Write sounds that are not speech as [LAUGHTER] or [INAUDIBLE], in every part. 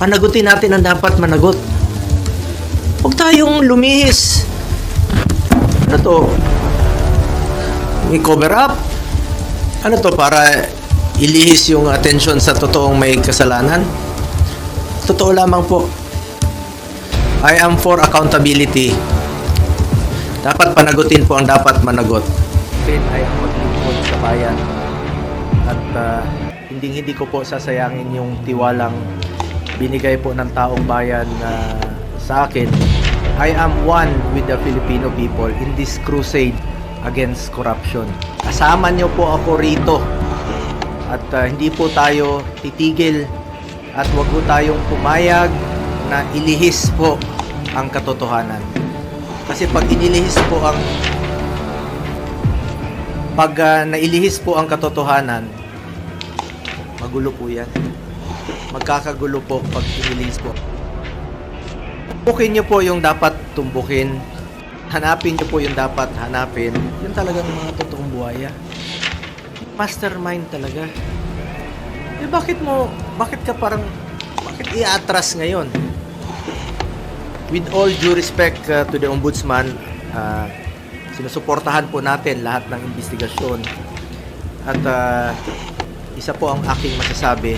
Panagutin natin ang dapat managot. Huwag tayong lumihis. Ano to? May cover up? Ano to para ilihis yung atensyon sa totoong may kasalanan? Totoo lamang po. I am for accountability. Dapat panagutin po ang dapat managot. Then ay ang maglingkod sa bayan. At ah, hindi hindi ko po sasayangin yung tiwalang binigay po ng taong bayan na sa akin. I am one with the Filipino people in this crusade against corruption. Kasama niyo po ako rito. At ah, hindi po tayo titigil at wag po tayong pumayag na ilihis po ang katotohanan. Kasi pag inilihis po ang pag ah, nailihis po ang katotohanan, magulo po yan. Magkakagulo po pag inilihis po. Tumbukin niyo po yung dapat tumbukin. Hanapin niyo po yung dapat hanapin. Yun talagang mga totoong buhaya. Mastermind talaga. Eh bakit mo, bakit ka parang, bakit i-atras ngayon? With all due respect uh, to the Ombudsman, uh, sinusuportahan po natin lahat ng investigasyon. At uh, isa po ang aking masasabi,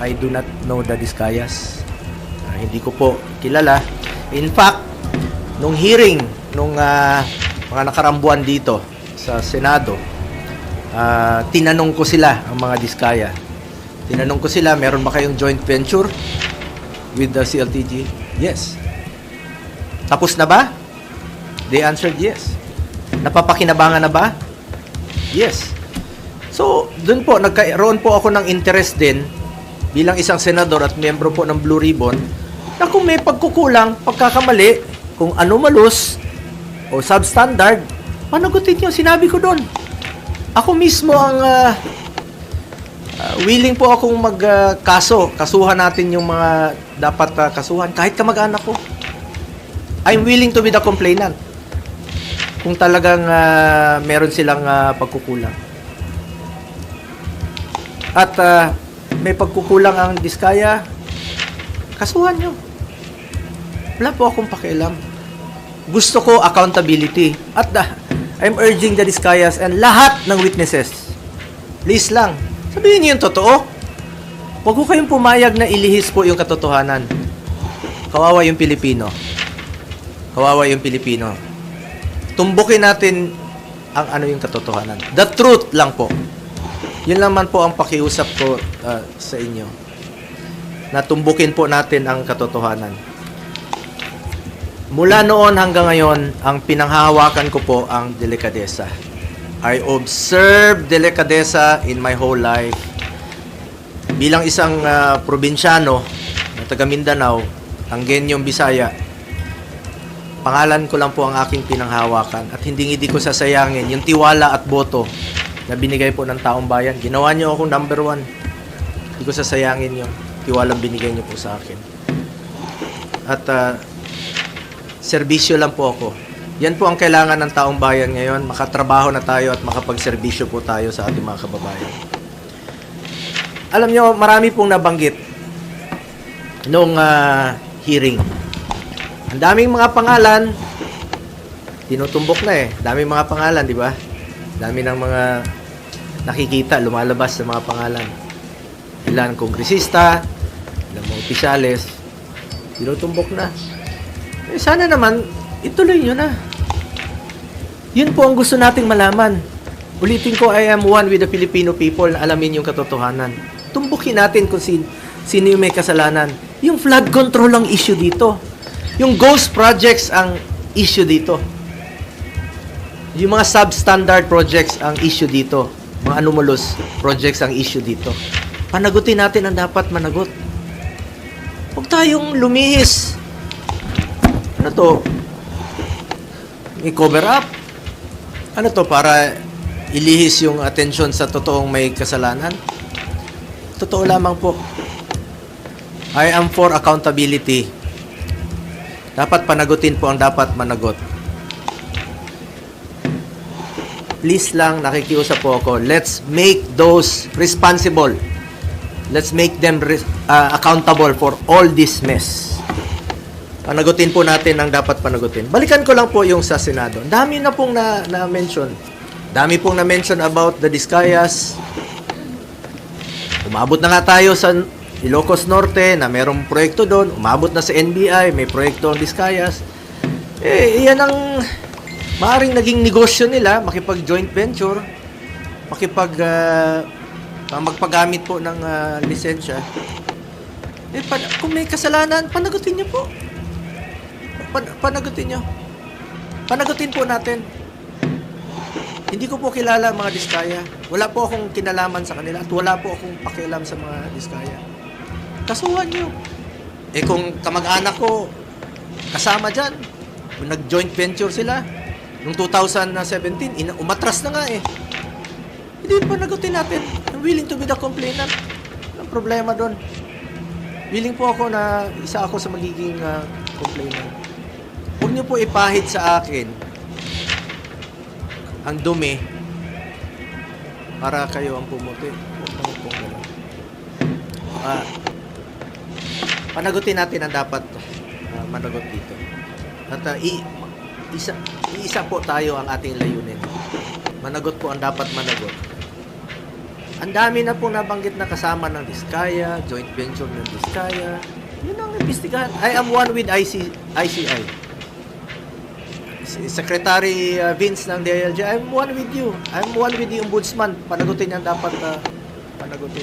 I do not know the Discayas. Ah, hindi ko po kilala. In fact, nung hearing, nung ah, mga nakarambuan dito sa Senado, ah, tinanong ko sila, ang mga Diskaya. Tinanong ko sila, meron ba kayong joint venture with the CLTG? Yes. Tapos na ba? They answered yes. Napapakinabangan na ba? Yes. So, dun po, nagkaroon po ako ng interest din bilang isang senador at miyembro po ng Blue Ribbon na kung may pagkukulang, pagkakamali, kung anomalous o substandard, panagutin niyo. Sinabi ko doon. Ako mismo ang ah, ah, willing po akong magkaso. kasuhan natin yung mga dapat ah, kasuhan. Kahit kamag-anak ko. I'm willing to be the complainant. Kung talagang ah, meron silang ah, pagkukulang. At ah, may pagkukulang ang diskaya, kasuhan nyo. Wala po akong pakialam. Gusto ko accountability. At ah, I'm urging the diskayas and lahat ng witnesses. Please lang, sabihin niyo yung totoo. Huwag ko kayong pumayag na ilihis po yung katotohanan. Kawawa yung Pilipino. Kawawa yung Pilipino. Tumbukin natin ang ano yung katotohanan. The truth lang po. Yun naman po ang pakiusap ko uh, sa inyo. Na tumbukin po natin ang katotohanan. Mula noon hanggang ngayon, ang pinanghahawakan ko po ang delikadesa. I observe delikadesa in my whole life. Bilang isang uh, probinsyano na taga Mindanao, Tanggenyong Bisaya, pangalan ko lang po ang aking pinanghawakan at hindi hindi ko sasayangin yung tiwala at boto na binigay po ng taong bayan. Ginawa niyo akong number one. Hindi ko sasayangin yung tiwalang binigay niyo po sa akin. At ah, serbisyo lang po ako. Yan po ang kailangan ng taong bayan ngayon. Makatrabaho na tayo at makapagserbisyo po tayo sa ating mga kababayan. Alam nyo, marami pong nabanggit nung ah, hearing. Ang daming mga pangalan, tinutumbok na eh. Daming mga pangalan, di ba? Dami ng mga nakikita, lumalabas sa mga pangalan. Ilan kongresista, ilan mga opisyales, tinutumbok na. Eh, sana naman, ituloy nyo na. Yun po ang gusto nating malaman. Ulitin ko, I am one with the Filipino people na alamin yung katotohanan. Tumbukin natin kung sin, sino yung may kasalanan. Yung flood control ang issue dito. Yung ghost projects ang issue dito. Yung mga substandard projects ang issue dito. Mga anomalous projects ang issue dito. Panagutin natin ang dapat managot. Huwag tayong lumihis. Ano to? May cover up? Ano to para ilihis yung atensyon sa totoong may kasalanan? Totoo lamang po. I am for accountability. Dapat panagutin po ang dapat managot. Please lang, nakikiusap po ako. Let's make those responsible let's make them res- uh, accountable for all this mess. Panagutin po natin ang dapat panagutin. Balikan ko lang po yung sa Senado. Dami na pong na, na-mention. Dami pong na-mention about the Discayas. Umabot na nga tayo sa Ilocos Norte na merong proyekto doon. Umabot na sa NBI, may proyekto ang Discayas. Eh, yan ang maaring naging negosyo nila, makipag joint venture, makipag ah, magpagamit po ng ah, lisensya. Eh, pan- kung may kasalanan, panagutin niyo po. Pan- panagutin niyo. Panagutin po natin. Hindi ko po kilala ang mga diskaya. Wala po akong kinalaman sa kanila at wala po akong pakialam sa mga diskaya. Kasuhan niyo. Eh kung kamag-anak ko kasama dyan, nag-joint venture sila, noong 2017, ina- umatras na nga eh. Hindi pa nagutin natin. I'm willing to be the complainant. Walang problema doon. Willing po ako na isa ako sa magiging ah, complainant. Huwag niyo po ipahid sa akin ang dumi para kayo ang pumuti. Huwag. Ah, panagutin natin ang dapat ah, managot dito. At ah, i, isa, iisa po tayo ang ating layunin. Managot po ang dapat managot. Ang dami na po nabanggit na kasama ng Diskaya, joint venture ng Diskaya. Yun ang imbestigahan. I am one with IC, ICI. Secretary uh, Vince ng DILG, I'm one with you. I'm one with the Ombudsman. Panagutin yan dapat uh, panagutin.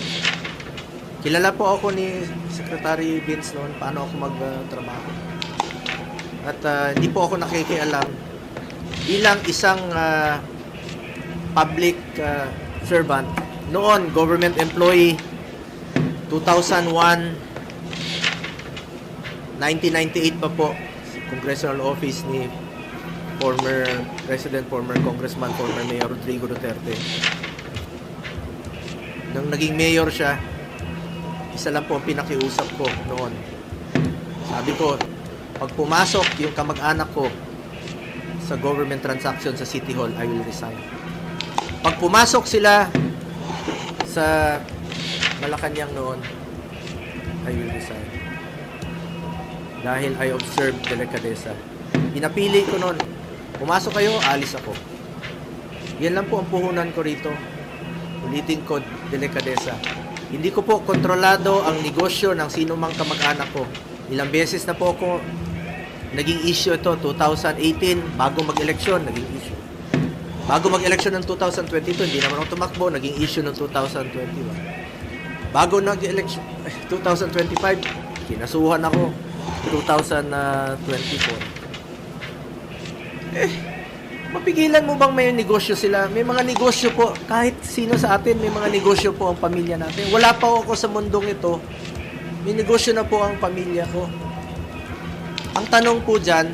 Kilala po ako ni Secretary Vince noon paano ako magtrabaho. At uh, hindi po ako nakikialam bilang isang uh, public uh, servant noon government employee 2001 1998 pa po congressional office ni former president, former congressman, former mayor Rodrigo Duterte. Nung naging mayor siya, isa lang po ang pinakiusap ko noon. Sabi ko, pag pumasok yung kamag-anak ko sa government transaction sa City Hall, I will resign. Pag pumasok sila sa Malacanang noon, I will resign. Dahil I observed delicadeza. Pinapili ko noon, pumasok kayo, alis ako. Yan lang po ang puhunan ko rito. Ulitin ko, delikadesa. Hindi ko po kontrolado ang negosyo ng sino mang kamag-anak ko. Ilang beses na po ako naging issue ito, 2018, bago mag-eleksyon, naging issue. Bago mag-eleksyon ng 2022, hindi naman ako tumakbo, naging issue ng 2021. Bago nag-eleksyon, 2025, kinasuhan ako, 2024. Eh, mapigilan mo bang may negosyo sila? May mga negosyo po, kahit sino sa atin, may mga negosyo po ang pamilya natin. Wala pa ako sa mundong ito, may negosyo na po ang pamilya ko. Ang tanong po dyan,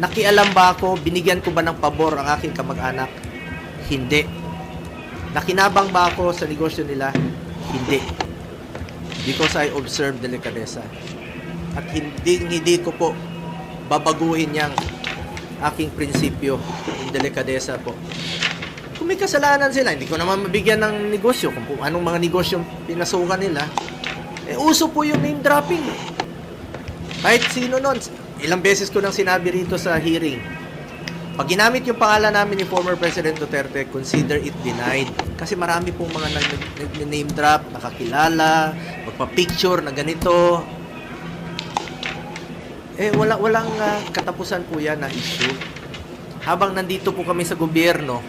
nakialam ba ako, binigyan ko ba ng pabor ang aking kamag-anak? Hindi. Nakinabang ba ako sa negosyo nila? Hindi. Because I observe delicadeza. At hindi, hindi ko po babaguhin yang aking prinsipyo, yung delikadesa po. Kung may kasalanan sila, hindi ko naman mabigyan ng negosyo kung anong mga negosyo pinasukan nila. Eh, uso po yung name dropping. Kahit sino nun, ilang beses ko nang sinabi rito sa hearing, pag ginamit yung pangalan namin ni former President Duterte, consider it denied. Kasi marami pong mga nag- nag-name drop, nakakilala, magpa-picture na ganito, eh, wala, walang ah, katapusan po yan na issue. Habang nandito po kami sa gobyerno,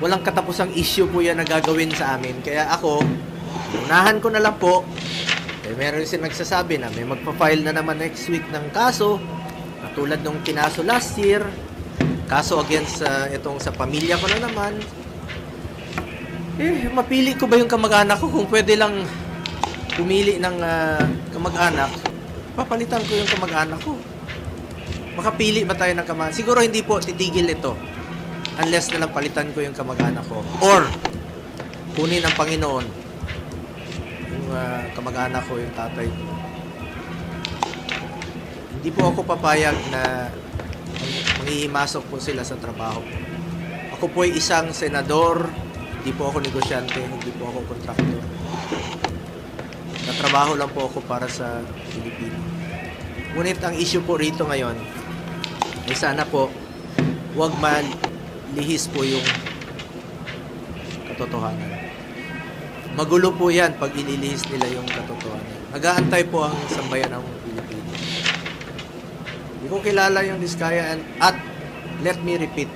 walang katapusang issue po yan na gagawin sa amin. Kaya ako, unahan ko na lang po. Eh, meron sin nagsasabi na may magpa-file na naman next week ng kaso. Katulad nung kinaso last year. Kaso against sa itong sa pamilya ko na naman. Eh, mapili ko ba yung kamag-anak ko kung pwede lang pumili ng ah, kamag-anak papalitan ko yung kamag-anak ko. Makapili ba tayo ng kamag Siguro hindi po titigil ito. Unless na lang palitan ko yung kamag-anak ko. Or, kunin ng Panginoon ah, kamag-anak ko, yung tatay ko. Hindi po ako papayag na mang- manghihimasok po sila sa trabaho. Ako po ay isang senador Hindi po ako negosyante, hindi po ako kontraktor. Natrabaho lang po ako para sa Pilipino. Ngunit ang issue po rito ngayon, ay sana po, huwag malihis po yung katotohanan. Magulo po yan pag inilihis nila yung katotohanan. Nagaantay po ang sambayan ng Pilipino. Hindi ko kilala yung Diskaya and, at let me repeat,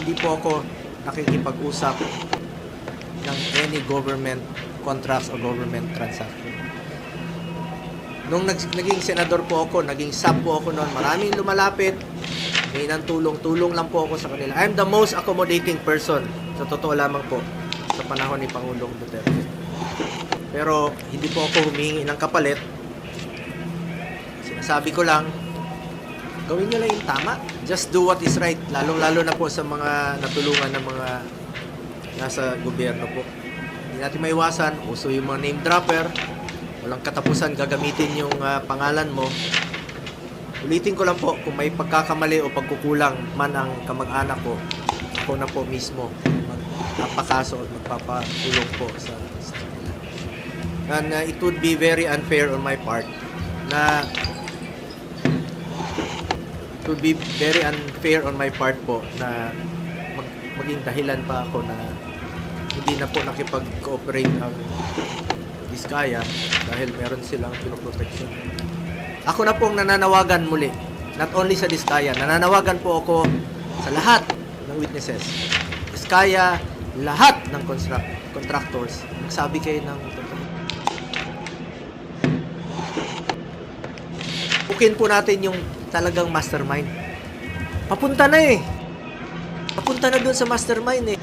hindi po ako nakikipag-usap ng any government contracts o government transaction. Nung nag, naging senador po ako, naging sub po ako noon, maraming lumalapit, may nang tulong-tulong lang po ako sa kanila. I'm the most accommodating person, sa totoo lamang po, panahon ni Pangulong Duterte. Pero hindi po ako humingi ng kapalit. Sinasabi ko lang, gawin nyo lang yung tama. Just do what is right. Lalong-lalo na po sa mga natulungan ng mga nasa gobyerno po. Hindi natin maiwasan. Uso yung mga name dropper. Walang katapusan gagamitin yung ah, pangalan mo. Ulitin ko lang po, kung may pagkakamali o pagkukulang man ang kamag-anak ko, ako na po mismo magpapakaso at magpapatulong po sa, sa. And uh, it would be very unfair on my part na it would be very unfair on my part po na mag, maging dahilan pa ako na hindi na po nakipag-cooperate ang Diskaya dahil meron silang pinoprotection. Ako na pong nananawagan muli, not only sa Diskaya, nananawagan po ako sa lahat ng witnesses. Diskaya, lahat ng construct, contractors, magsabi kayo ng totoo. Bukin po natin yung talagang mastermind. Papunta na eh. Papunta na doon sa mastermind eh.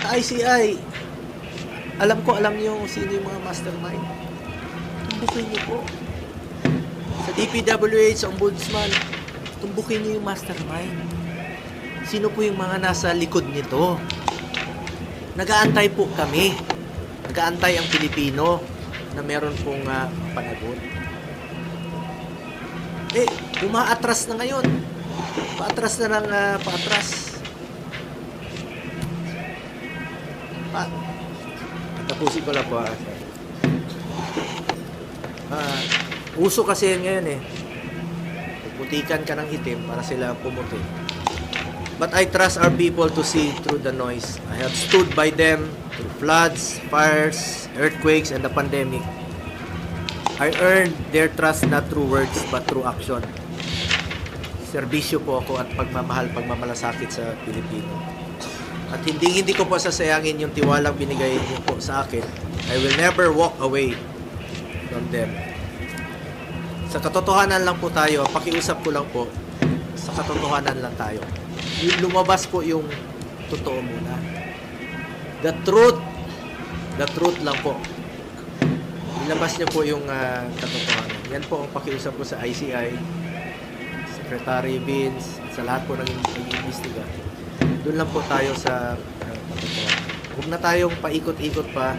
Sa ICI, alam ko alam kung sino yung mga mastermind. Tumbukin niyo po. Sa DPWH, sa Ombudsman, tumbukin niyo yung mastermind. Sino po yung mga nasa likod nito? Nagaantay po kami. Nagaantay ang Pilipino na meron pong uh, panagot. Eh, umaatras na ngayon. Paatras na ng ah, paatras. Pa, tapusin ko lang po. ah. Ah, uso kasi ngayon eh. Puputikan ka ng itim para sila pumuti. But I trust our people to see through the noise. I have stood by them through floods, fires, earthquakes, and the pandemic. I earned their trust not through words but through action. Serbisyo po ako at pagmamahal, pagmamalasakit sa Pilipino. At hindi hindi ko po sasayangin yung tiwalang binigay niyo po sa akin. I will never walk away from them. Sa katotohanan lang po tayo, pakiusap ko lang po, sa katotohanan lang tayo. Lumabas po yung totoo muna. The truth, the truth lang po. Ilabas niyo po yung ah, katotohanan. Yan po ang pakiusap ko sa ICI, Secretary Vince, sa lahat po ng nag-iimbestiga. Doon lang po tayo sa ah, katotohanan. Huwag na tayong paikot-ikot pa.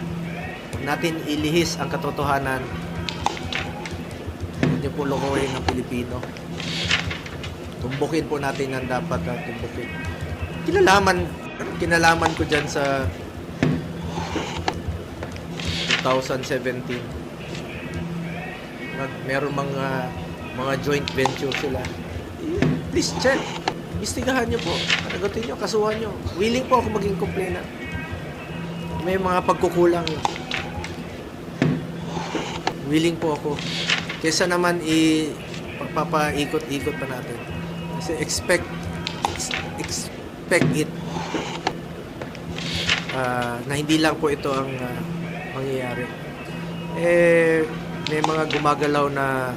Huwag natin ilihis ang katotohanan. Niyo po lokohin ng Pilipino. Tumbukin po natin ang dapat na tumbukin. Kinalaman, kinalaman ko dyan sa 2017. Nag, meron mga mga joint venture sila. Please check. Imbestigahan nyo po. Panagutin nyo, kasuhan nyo. Willing po ako maging complainant. May mga pagkukulang. Willing po ako. Kesa naman i papaikot-ikot pa natin. Kasi expect ex- expect it ah, na hindi lang po ito ang ah, mangyayari. Eh, may mga gumagalaw na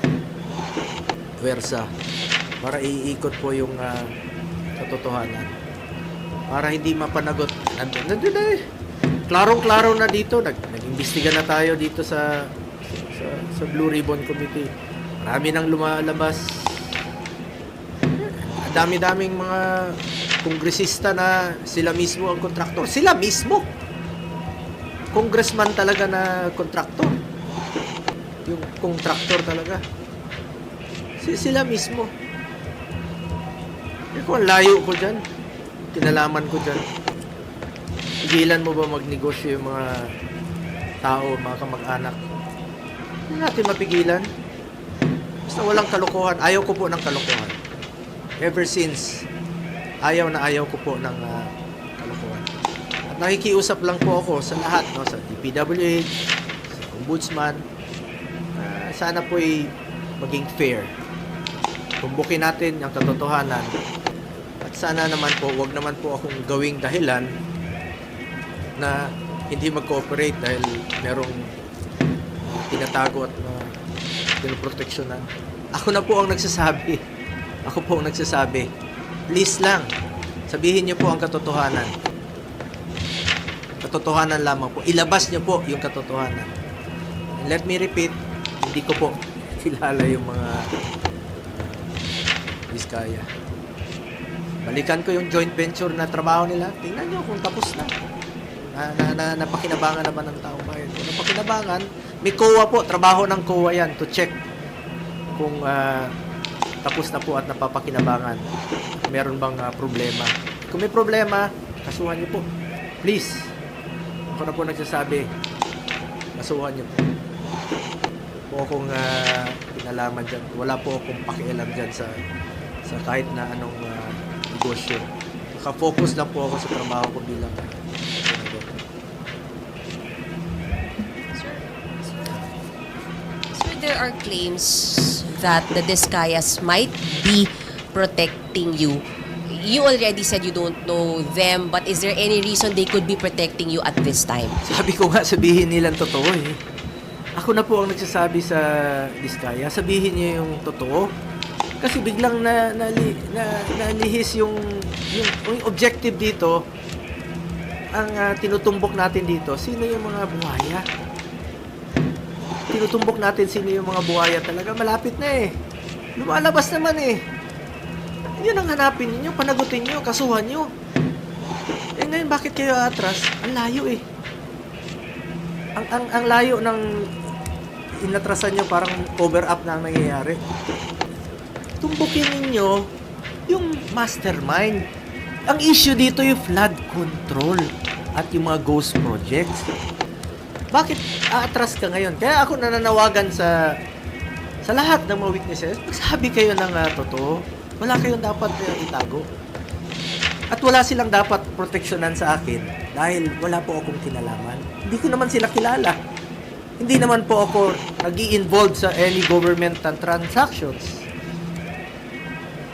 pwersa para iikot po yung ah, katotohanan. Para hindi mapanagot. Nandun, nandun na eh. Klarong-klaro na dito. Nag, nag-imbestiga na tayo dito sa, sa, sa Blue Ribbon Committee. Marami nang lumalabas. Dami-daming mga kongresista na sila mismo ang kontraktor. Sila mismo! Congressman talaga na kontraktor. Yung kontraktor talaga. Si- Sila mismo. Ang layo ko dyan, kinalaman ko dyan. Pigilan mo ba magnegosyo yung mga tao, mga kamag-anak? Hindi natin mapigilan. Basta walang kalokohan. Ayaw ko po ng kalokohan. Ever since, ayaw na ayaw ko po ng ah, kalokohan. At nakikiusap lang po ako sa lahat, no, sa DPWH, sa Ombudsman, na sana po ay maging fair. Tumbukin natin ang katotohanan. At sana naman po, wag naman po akong gawing dahilan na hindi mag-cooperate dahil merong tinatago at na pinoproteksyonan. Ako na po ang nagsasabi. Ako po nagsasabi. Please lang, sabihin niyo po ang katotohanan. Katotohanan lamang po. Ilabas niyo po yung katotohanan. And let me repeat, hindi ko po [LAUGHS] kilala yung mga uh, Vizcaya. Balikan ko yung joint venture na trabaho nila. Tingnan nyo kung tapos na. Na, na, na napakinabangan naman ng taong bayan. Kung napakinabangan, may COA po. Trabaho ng COA yan to check kung ah, tapos na po at napapakinabangan. Meron bang ah, problema. Kung may problema, kasuhan niyo po. Please. Ako na po nagsasabi, kasuhan niyo po. Po akong uh, pinalaman dyan. Wala po akong pakialam dyan sa sa kahit na anong ah, negosyo. Naka-focus lang po ako sa trabaho ko bilang sir, there are claims that the Discayas might be protecting you. You already said you don't know them, but is there any reason they could be protecting you at this time? Sabi ko nga, sabihin nilang totoo eh. Ako na po ang nagsasabi sa Diskaya, sabihin niyo yung totoo. Kasi biglang na, na, na, nalihis yung, yung, yung objective dito, ang ah, tinutumbok natin dito, sino yung mga buhaya? Tinutumbok natin sino yung mga buhaya talaga, malapit na eh. Lumalabas naman eh. Yun ang hanapin ninyo, panagutin nyo, kasuhan nyo. Eh ngayon, bakit kayo atras? Ang layo eh ang ang ang layo ng inatrasan nyo parang cover up na ang nangyayari. Tumbukin ninyo yung mastermind. Ang issue dito yung flood control at yung mga ghost projects. Bakit aatras ka ngayon? Kaya ako nananawagan sa sa lahat ng mga witnesses, magsabi kayo ng ah, totoo. Wala kayong dapat ah, itago. At wala silang dapat proteksyonan sa akin dahil wala po akong kinalaman. Hindi ko naman sila kilala. Hindi naman po ako nag involve sa any government transactions.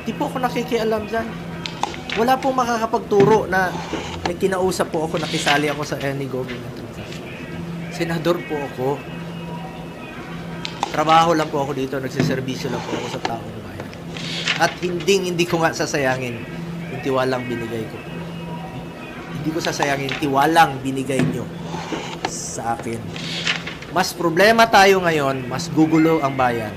Hindi po ako nakikialam dyan. Wala pong makakapagturo na may kinausap po ako, nakisali ako sa any government. Senador po ako. Trabaho lang po ako dito, nagsiservisyo lang po ako sa taong bayan. At hindi hindi ko nga sasayangin yung tiwalang binigay ko. Hindi ko sasayangin tiwalang binigay nyo sa akin. Mas problema tayo ngayon, mas gugulo ang bayan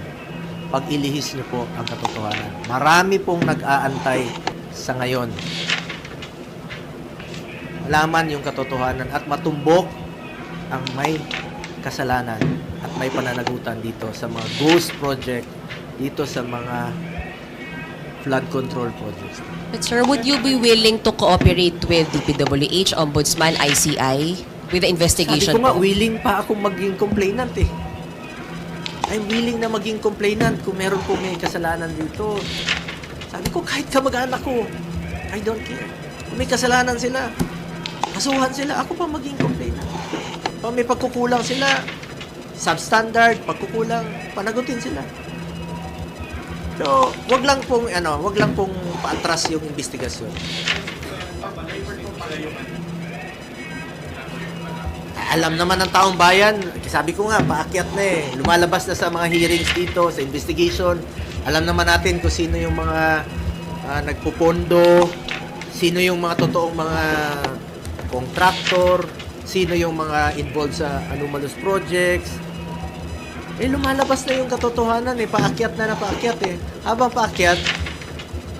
pag ilihis nyo po ang katotohanan. Marami pong nag-aantay sa ngayon. Malaman yung katotohanan at matumbok ang may kasalanan at may pananagutan dito sa mga ghost project, dito sa mga flood control projects. But sir, would you be willing to cooperate with DPWH, Ombudsman, ICI with the Sabi investigation? ko nga, willing pa akong maging complainant eh. I'm willing na maging complainant kung meron po may kasalanan dito. Sabi ko, kahit kamag-anak ko, I don't care. Kung may kasalanan sila, kasuhan sila, ako pa maging complainant. Pag may pagkukulang sila, substandard, pagkukulang, panagutin sila. So, wag lang pong ano, wag lang pong paatras yung investigasyon. Alam naman ng taong bayan, sabi ko nga, paakyat na eh. Lumalabas na sa mga hearings dito, sa investigation. Alam naman natin kung sino yung mga ah, nagpupondo, sino yung mga totoong mga contractor, sino yung mga involved sa anomalous projects. Eh, lumalabas na yung katotohanan eh. Paakyat na na paakyat eh. Habang paakyat,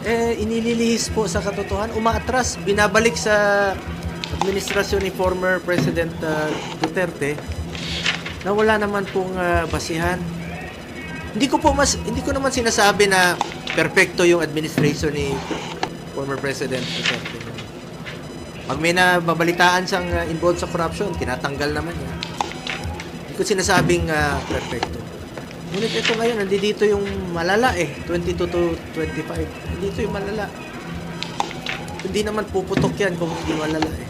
eh, inililihis po sa katotohanan. Umaatras, binabalik sa administrasyon ni former President uh, Duterte na wala naman pong uh, basihan. Hindi ko po mas hindi ko naman sinasabi na perpekto yung administration ni former President Duterte. Pag may nababalitaan siyang uh, involved sa corruption, tinatanggal naman niya. Hindi ko sinasabing uh, perfecto. Ngunit ito ngayon, nandito yung malala eh. 22 to 25. Nandito yung malala. Hindi naman puputok yan kung hindi malala eh.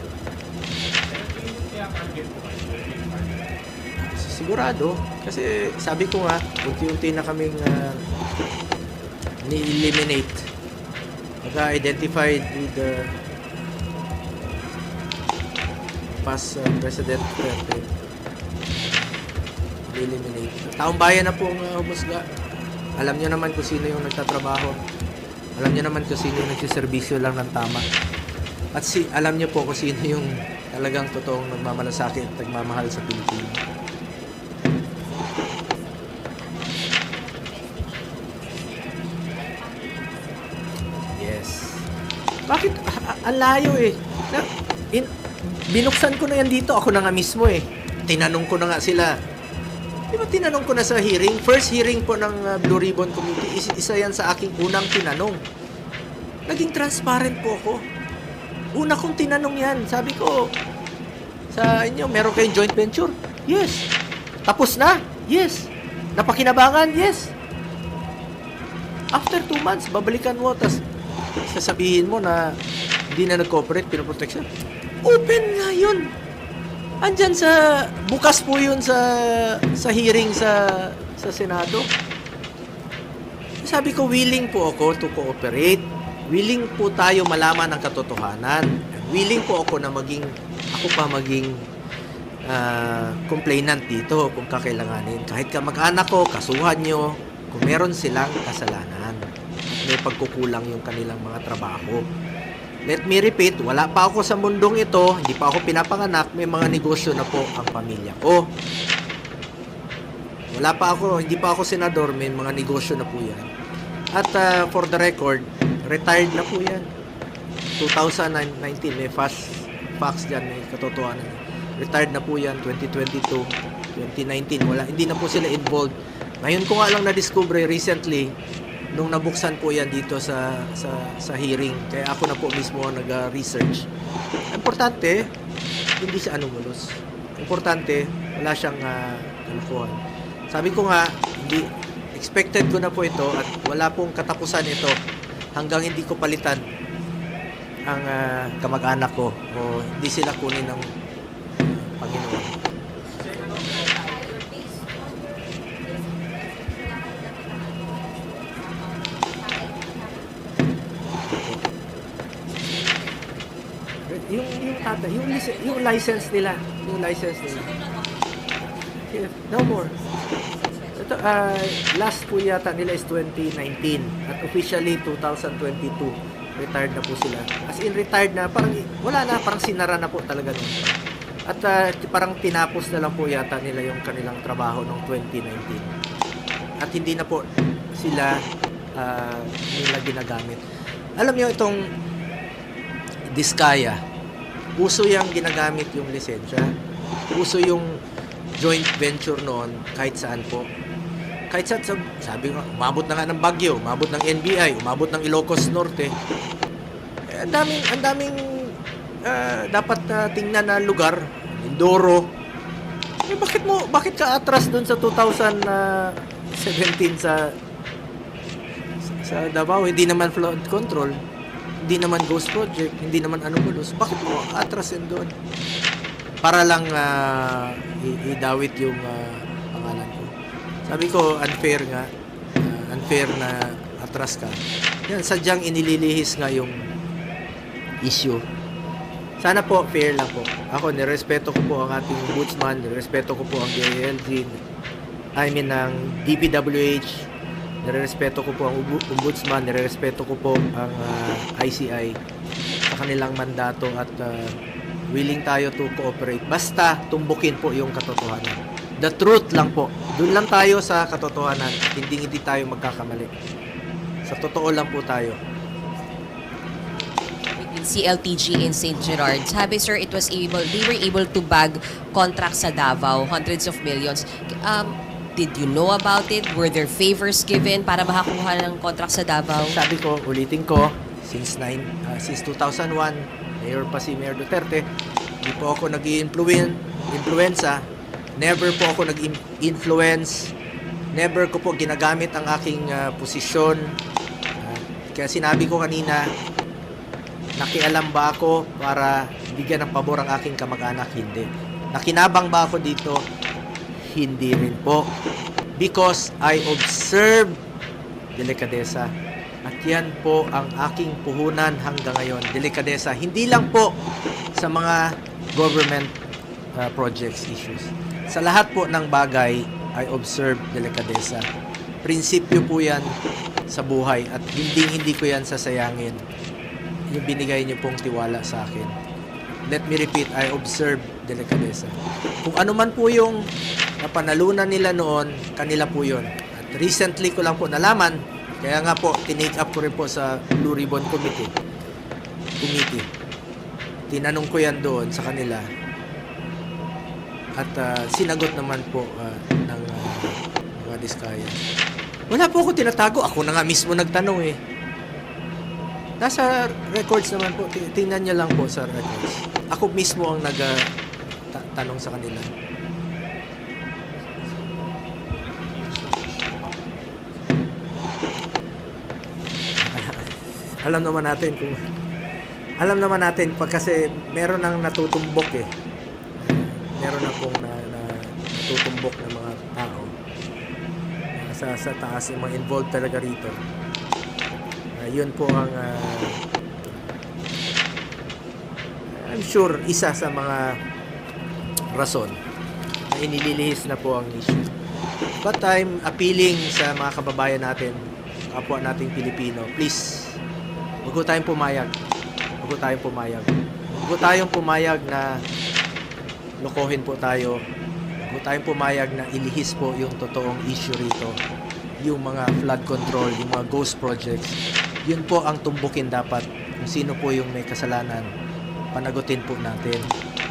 Sigurado. Kasi sabi ko nga, unti-unti na kaming uh, ni-eliminate. Nag-identified with the past uh, President Duterte. Eliminate. Taong bayan na po ang uh, humusga. Alam nyo naman kung sino yung nagtatrabaho. Alam nyo naman kung sino yung nagsiservisyo lang ng tama. At si, alam nyo po kung sino yung talagang totoong nagmamalasakit at nagmamahal sa Pilipinas. Yes. Bakit? Ang layo eh. Na, binuksan ko na yan dito. Ako na nga mismo eh. Tinanong ko na nga sila. Di ba tinanong ko na sa hearing? First hearing po ng uh, Blue Ribbon Committee. Is, isa yan sa aking unang tinanong. Naging transparent po ako. Una kong tinanong yan. Sabi ko, sa inyo, meron kayong joint venture? Yes. Tapos na? Yes. Napakinabangan? Yes. After two months, babalikan mo, tas sasabihin mo na hindi na nag-cooperate, pinoprotection. Open nga yun. Andyan sa, bukas po yun sa, sa hearing sa, sa Senado. Sabi ko, willing po ako to cooperate. Willing po tayo malaman ang katotohanan. Willing po ako na maging, ako pa maging ah, complainant dito kung kakailanganin. Kahit ka mag-anak ko, kasuhan nyo, kung meron silang kasalanan. May pagkukulang yung kanilang mga trabaho. Let me repeat, wala pa ako sa mundong ito, hindi pa ako pinapanganak, may mga negosyo na po ang pamilya ko. Wala pa ako, hindi pa ako senador, may mga negosyo na po yan. At ah, for the record, retired na po yan. 2019, may fast facts dyan, may katotohanan. Retired na po yan, 2022, 2019, wala, hindi na po sila involved. Ngayon ko nga lang na-discover recently, nung nabuksan po yan dito sa sa sa hearing kaya ako na po mismo ang nag-research. Importante hindi siya anomalous importante wala siyang uh, sabi ko nga hindi expected ko na po ito at wala pong katapusan ito hanggang hindi ko palitan ang ah, kamag-anak ko o hindi sila kunin ng Panginoon yung yung tata, yung yung license nila, yung license nila. No more. Ito, ah, last po yata nila is 2019 at officially 2022 retired na po sila. As in retired na, parang wala na, parang sinara na po talaga nun. At ah, parang tinapos na lang po yata nila yung kanilang trabaho noong 2019. At hindi na po sila ah, nila ginagamit. Alam niyo itong Diskaya, uso yung ginagamit yung lisensya. Uso yung joint venture noon kahit saan po. Kahit saan, sab- sabi nga, umabot na nga ng Bagyo, umabot ng NBI, umabot ng Ilocos Norte. Eh, ang daming, ang daming ah, dapat na tingnan na lugar. Mindoro. Eh, bakit mo, bakit ka atras doon sa 2017 sa sa Davao, hindi naman flood control, hindi naman ghost project, hindi naman anomalous. Bakit mo atrasin doon? Para lang i- idawit yung ah, pangalan ko. Sabi ko, unfair nga. ah, unfair na atras ka. Yan, sadyang inililihis nga yung issue. Sana po, fair lang po. Ako, nirespeto ko po ang ating ombudsman, nirespeto ko po ang DILG, I mean, ang DPWH, nirespeto ko po ang ombu- ombudsman, nirespeto ko po ang ah, ICI sa kanilang mandato at ah, willing tayo to cooperate. Basta tumbukin po yung katotohanan. The truth lang po. Doon lang tayo sa katotohanan at hindi hindi tayo magkakamali. Sa totoo lang po tayo. CLTG and St. Gerard. Sabi sir, it was able, they were able to bag contracts sa Davao, hundreds of millions. Um, did you know about it? Were there favors given para makakuha ng contract sa Davao? Sabi ko, ulitin ko, since nine, ah, since 2001, mayor pa si Mayor Duterte, hindi po ako nag influenza never po ako nag-influence, never ko po ginagamit ang aking ah, posisyon. Ah, kaya sinabi ko kanina, nakialam ba ako para bigyan ng pabor ang aking kamag-anak? Hindi. Nakinabang ba ako dito? Hindi rin po. Because I observe delikadesa. At yan po ang aking puhunan hanggang ngayon. Delikadesa. Hindi lang po sa mga government uh, projects issues. Sa lahat po ng bagay, I observe delikadesa. Prinsipyo po yan sa buhay at hindi hindi ko yan sasayangin yung binigay niyo pong tiwala sa akin. Let me repeat, I observe delikadesa. Kung ano man po yung napanalunan nila noon, kanila po yun. At recently ko lang po nalaman, kaya nga po, tinake up ko rin po sa Blue Ribbon Committee. Committee. Tinanong ko yan doon sa kanila. At ah, sinagot naman po ah, ng ah, mga. Wala po ako tinatago. Ako na nga mismo nagtanong eh. Nasa records naman po. Ti- Tingnan niyo lang po sa records. Ako mismo ang nag ah, ta- tanong sa kanila. Alam naman natin kung alam naman natin pag kasi meron nang natutumbok eh. Meron na pong na, na natutumbok ng mga tao. Sa sa taas yung mga involved talaga rito. Ah, yun po ang ah, I'm sure isa sa mga rason na inililihis na po ang issue. But I'm appealing sa mga kababayan natin, kapwa nating Pilipino, please, huwag tayong pumayag. Huwag tayong pumayag. Huwag tayong pumayag na lokohin po tayo. Huwag tayong pumayag na ilihis po yung totoong issue rito. Yung mga flood control, yung mga ghost projects. Yun po ang tumbukin dapat. Kung sino po yung may kasalanan, panagutin po natin.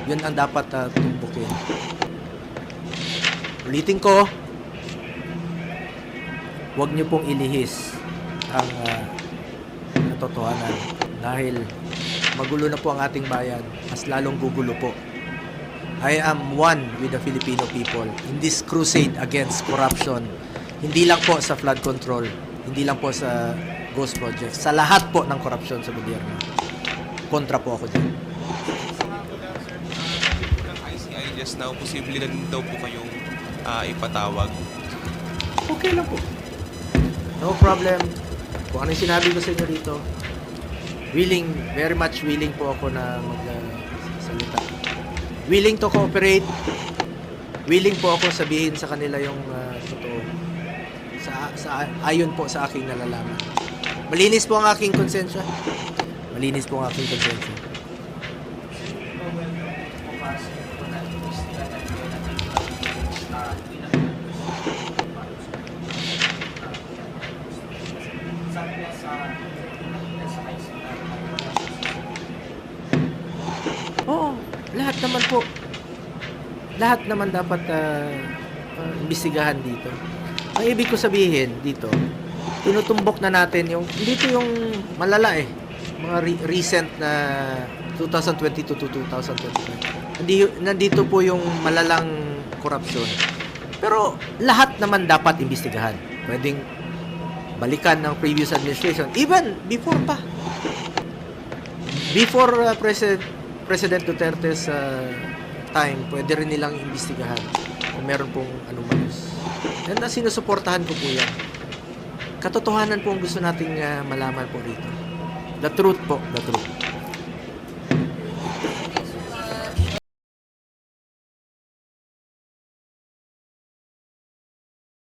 Yun ang dapat ah, tumbukin. Ulitin ko, huwag niyo pong ilihis ang ah, katotohanan dahil magulo na po ang ating bayan mas lalong gugulo po I am one with the Filipino people in this crusade against corruption hindi lang po sa flood control hindi lang po sa ghost projects sa lahat po ng korupsyon sa gobyerno kontra po ako dyan uh, ICI just now, posible na din daw po kayong ah, ipatawag. okay lang po. No problem. Kung ano yung sinabi ko sa inyo dito, willing, very much willing po ako na magsalita. willing to cooperate. Willing po ako sabihin sa kanila yung ah, totoo. Sa, sa, ayon po sa aking nalalaman. Malinis po ang aking konsensya. Malinis po ang aking konsensya. Naman po. Lahat naman dapat ah, imbestigahan dito. Ang ibig ko sabihin dito, tinutumbok na natin yung dito yung malala eh. Mga re- recent na 2022 to 2025. Nandito, nandito po yung malalang korupsyon. Pero lahat naman dapat imbestigahan. Pwedeng balikan ng previous administration. Even before pa. Before uh, President President Duterte's uh, time, pwede rin nilang imbestigahan kung meron pong anomalies. And na sinusuportahan ko po yan. Katotohanan po ang gusto nating uh, malaman po rito. The truth po, the truth.